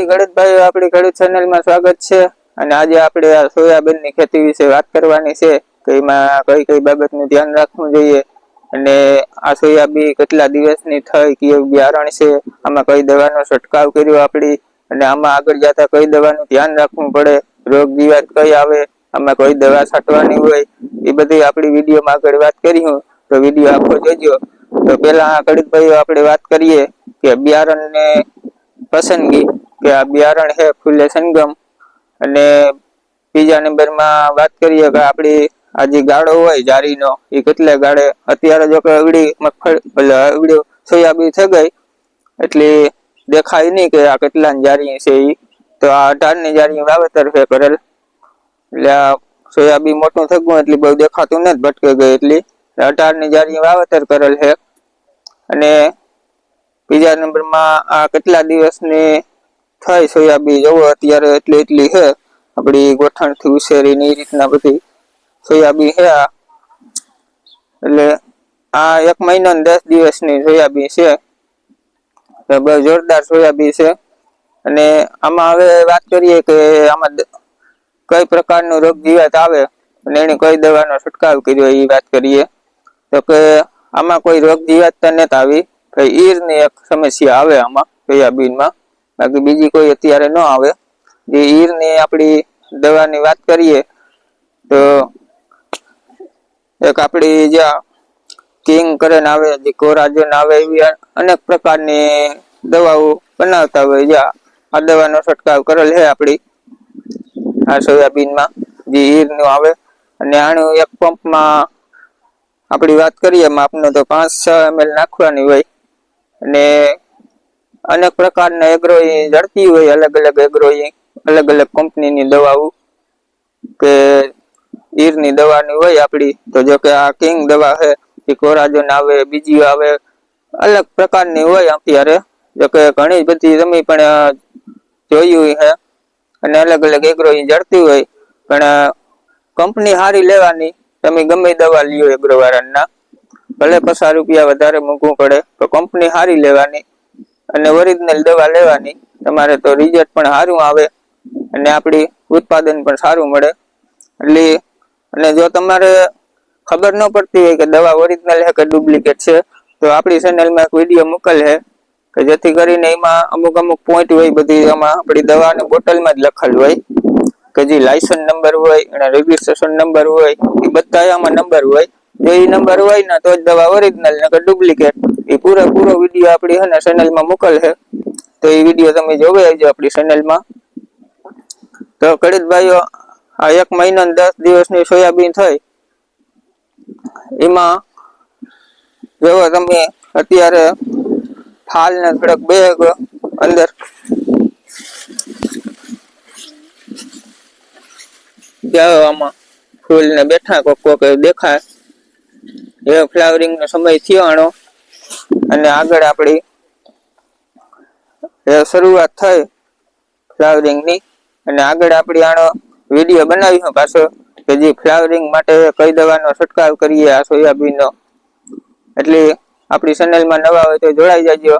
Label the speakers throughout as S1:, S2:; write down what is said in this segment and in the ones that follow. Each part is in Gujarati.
S1: માતાજી ગણેશભાઈ, આપણી ખેડૂત ચેનલમાં સ્વાગત છે. અને આજે આપણે આ સોયાબીનની ખેતી વિશે વાત કરવાની છે, કે એમાં કઈ કઈ બાબતનું ધ્યાન રાખવું જોઈએ. અને આ સોયાબીન કેટલા દિવસની થઈ, કેવું બિયારણ છે, આમાં કઈ દવાનો છંટકાવ કર્યો આપણી, અને આમાં આગળ જતા કઈ દવાનું ધ્યાન રાખવું પડે, રોગ જીવાત કઈ આવે, આમાં કઈ દવા છાંટવાની હોય, એ બધી આપણી વિડીયોમાં આગળ વાત કરી હું. તો વીડિયો આખો જોજો. તો પેલા કડિતભાઈઓ આપણે વાત કરીએ કે બિયારણને પસંદગી. કે આ બિયારણ છે ફુલે સંગમ. અને બીજા નંબરમાં વાત કરીએ કે આપણી આ જે ગાળો હોય જારીનો, એ કેટલે ગાળે? અત્યારે જો કે અવડી મગફળી અવડી સોયાબીન થઈ ગઈ, એટલે દેખાય નહીં કે આ કેટલા જારી છે એ તો આ અઢારની જારી વાવેતર છે કરેલ. એટલે આ સોયાબીન મોટું થઈ ગયું, એટલે બહુ દેખાતું નથી, ભટકે ગઈ એટલી. અઢારની જારી વાવેતર કરેલ છે. અને બીજા નંબરમાં આ કેટલા દિવસની થઈ સોયાબીન જોવો અત્યારે એટલી એટલી છે. આપણી ગોઠણથી ઉછેરીને એ રીતના બધી સોયાબીન છે આ. એટલે આ એક મહિના ને દસ દિવસની સોયાબીન છે. બહુ જોરદાર સોયાબીન છે. અને આમાં હવે વાત કરીએ કે આમાં કઈ પ્રકારનો રોગ જીવાત આવે અને એને કઈ દવાનો છંટકાવ કર્યો એ વાત કરીએ. તો કે આમાં કોઈ રોગ જીવાત તો નથી આવી ઈરની એક સમસ્યા આવે આમાં સોયાબીનમાં. બાકી બીજી કોઈ અત્યારે ન આવે. જે ઈરની આપણી દવાની વાત કરીએ, તો એક આપણી જ્યાં કિંગ કરીને આવે, જે કોરાજન આવે એવી અનેક પ્રકારની દવાઓ બનાવતા હોય. જ્યાં આ દવાનો છંટકાવ કરેલ છે આપણી આ સોયાબીનમાં, જે ઈરનું આવે. અને આનું એક પંપમાં આપણી વાત કરીએ, માપનો તો પાંચ છ એમએલ નાખવાની હોય. અને અનેક પ્રકારના એગ્રો જડતી હોય, અલગ અલગ એગ્રો અલગ અલગ કંપનીની દવાઓ કે ઈરની દવાની હોય આપણી તો જો કે આ કિંગ દવા છે, એ કોરાજન આવે, બીજી આવે, અલગ પ્રકારની હોય અત્યારે. જો કે ઘણી બધી તમે પણ જોયું છે. અને અલગ અલગ એગ્રો જડતી હોય. પણ કંપની સારી લેવાની, તમે ગમે દવા લ્યો એગ્રો વાળાના. ભલે પચાસ રૂપિયા વધારે મૂકવું પડે તો કંપની સારી લેવાની. અને ઓરિજિનલ દવા લેવાની. તમારે તો રિઝલ્ટ પણ સારું આવે અને આપણી ઉત્પાદન પણ સારું મળે. એટલે, અને જો તમારે ખબર ન પડતી હોય કે દવા ઓરિજિનલ છે કે ડુપ્લિકેટ છે, તો આપણી ચેનલમાં એક વીડિયો મોકલ છે કે જેથી કરીને એમાં અમુક અમુક પોઈન્ટ હોય, બધી એમાં આપણી દવાને બોટલમાં જ લખેલ હોય કે જે લાયસન્સ નંબર હોય અને રજીસ્ટ્રેશન નંબર હોય, એ બધા આમાં નંબર હોય. જો નંબર હોય ને, તો જ દવા ઓરિજિનલ ને ડુપ્લિકેટ એ પૂરેપૂરો વીડિયો આપણી હે ને ચેનલમાં મોકલ છે તો એ વીડિયો તમે જોવે આવજો આપણી ચેનલમાં તો કડિત ભાઈઓ, આ એક મહિનો દસ દિવસની સોયાબીન થઈ. એમાં જોવો તમે, અત્યારે ફાલ ને થોડોક બેગ અંદર. જાઓ આમાં, ફૂલ ને બેઠા કોક કોક દેખાય. એ ફ્લાવરિંગ નો સમય થયો આનો. અને આગળ આપણી શરૂઆત થઈ ફ્લાવરિંગની. અને આગળ આપણી આનો વીડિયો બનાવીશું પાછો, કે જે ફ્લાવરિંગ માટે કઈ દવાનો છંટકાવ કરીએ આ સોયાબીનનો. એટલે આપણી ચેનલમાં નવા હોય તો જોડાઈ જજો.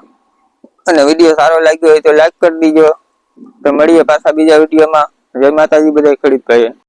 S1: અને વીડિયો સારો લાગ્યો હોય તો લાઈક કરી દીજો. તો મળીએ પાછા બીજા વિડીયોમાં જય માતાજી બધા ખેડૂત ભાઈ